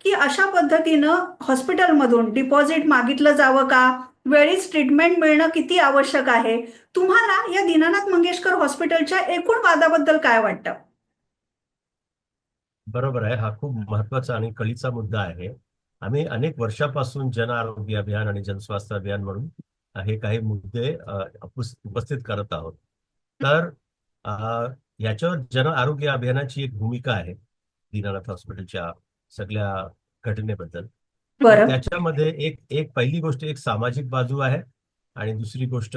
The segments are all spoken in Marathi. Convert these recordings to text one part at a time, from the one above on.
की अशा पद्धतीनं हॉस्पिटलमधून डिपॉझिट मागितलं जावं का? वेळीच ट्रीटमेंट मिळणं किती आवश्यक आहे? तुम्हाला या दीनानाथ मंगेशकर हॉस्पिटलच्या एकूण वादाबद्दल काय वाटतं? बरोबर आहे. हा खूप महत्त्वाचा आणि कळीचा मुद्दा आहे. आम्ही अनेक वर्षापासून जन आरोग्य अभियान आणि जनस्वास्थ्य अभियान म्हणून हे काही मुद्दे उपस्थित करत आहोत. तर याच्यावर जन आरोग्य अभियानाची एक भूमिका आहे दीनानाथ हॉस्पिटलच्या सगळ्या घटनेबद्दल त्याच्यामध्ये एक एक पहिली गोष्ट एक सामाजिक बाजू आहे आणि दुसरी गोष्ट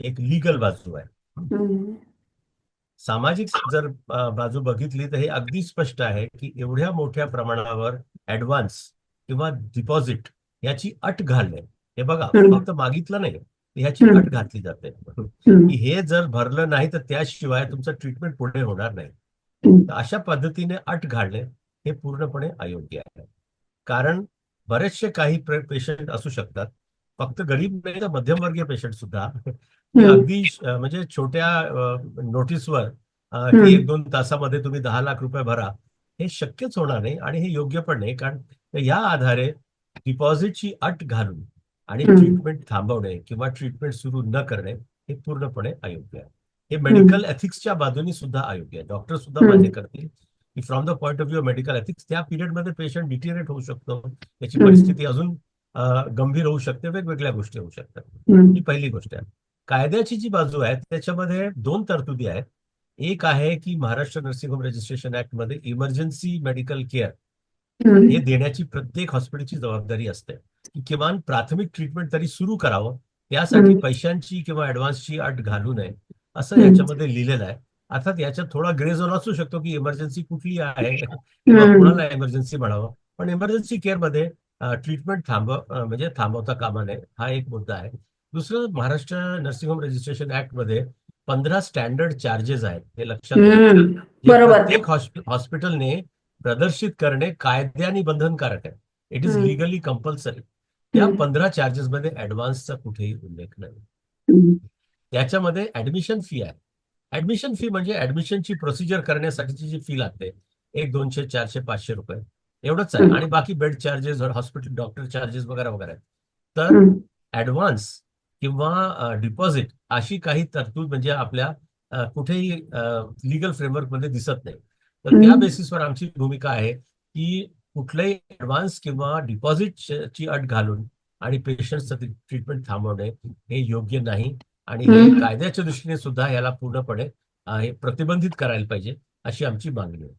एक लिगल बाजू आहे. सामाजिक जर बाजू बघितली तर हे अगदी स्पष्ट आहे की एवढ्या मोठ्या प्रमाणावर ऍडव्हान्स किंवा डिपॉझिट याची अट घालणे हे बघा. फक्त मागितलं नाही ह्याची. अट घातली जाते. की हे जर भरलं नाही तर त्याशिवाय तुमचं ट्रीटमेंट पुढे होणार नाही अशा पद्धतीने अट घालणे हे पूर्णपणे अयोग्य आहे. कारण बरेचसे काही पेशंट असू शकतात. फक्त गरीब नाही तर मध्यमवर्गीय पेशंट सुद्धा. अगदी म्हणजे छोट्या नोटीसवर. की एक दोन तासामध्ये तुम्ही दहा लाख रुपये भरा. हे शक्यच होणार नाही आणि हे योग्य पण नाही. कारण या आधारे डिपॉझिटची अट घालून आणि. ट्रीटमेंट थांबवणे किंवा ट्रीटमेंट सुरू न करणे हे पूर्णपणे अयोग्य आहे. हे मेडिकल एथिक्सच्या बाजूने सुद्धा अयोग्य आहे. डॉक्टर सुद्धा. मान्य करतील. की from the point of view medical ethics त्या पिरियडमध्ये पेशंट डिटिरेट होऊ शकतो त्याची. परिस्थिती अजून गंभीर होऊ शकते वेगवेगळ्या गोष्टी होऊ शकतात. ही पहिली गोष्ट आहे कायद्याची जी बाजू आहे त्याच्यामध्ये दोन तरतुदी आहेत एक आहे की महाराष्ट्र नर्सिंग होम रजिस्ट्रेशन ऍक्टमध्ये इमर्जन्सी मेडिकल केअर. हे देण्याची प्रत्येक हॉस्पिटलची जबाबदारी असते की किमान प्राथमिक ट्रीटमेंट तरी सुरू करावं त्यासाठी. पैशांची किंवा ऍडव्हान्सची अट घालू नये असं. याच्यामध्ये लिहिलेलं आहे अर्थात याच्यात थोडा ग्रे झोन असू शकतो की इमर्जन्सी कुठली आहे किंवा. कुणाला इमर्जन्सी म्हणावं पण इमर्जन्सी केअरमध्ये ट्रीटमेंट थांबव अं, म्हणजे थांबवता कामा नये हा एक मुद्दा आहे दुसरं महाराष्ट्र नर्सिंग होम रजिस्ट्रेशन ऍक्टमध्ये पंधरा स्टँडर्ड चार्जेस आहेत हे लक्षात. प्रत्येक हॉस्पि- हॉस्पिटलने प्रदर्शित करणे कायद्याने बंधनकारक आहे इट इज. लिगली कंपल्सरी त्या. पंधरा चार्जेस मध्ये ऍडव्हान्सचा कुठेही उल्लेख नाही. त्याच्यामध्ये ऍडमिशन फी आहे ऍडमिशन फी म्हणजे ऍडमिशनची प्रोसिजर करण्यासाठीची जी फी लागते एक दोनशे चारशे पाचशे रुपये एवढंच आहे. आणि बाकी bed charges hospital doctor charges वगैरे वगैरे आहेत. तर. ऍडव्हान्स किंवा डिपॉझिट अशी काही तरतूद म्हणजे आपल्या कुठेही लिगल फ्रेमवर्कमध्ये दिसत नाही तर त्या. बेसिसवर आमची भूमिका आहे की कुठलंही ऍडव्हान्स किंवा डिपॉझिटची अट घालून आणि पेशंटचं ट्रीटमेंट थांबवणे हे योग्य नाही आणि हे. कायद्याच्या दृष्टीने सुद्धा याला पूर्णपणे हे प्रतिबंधित करायला पाहिजे अशी आमची मागणी आहे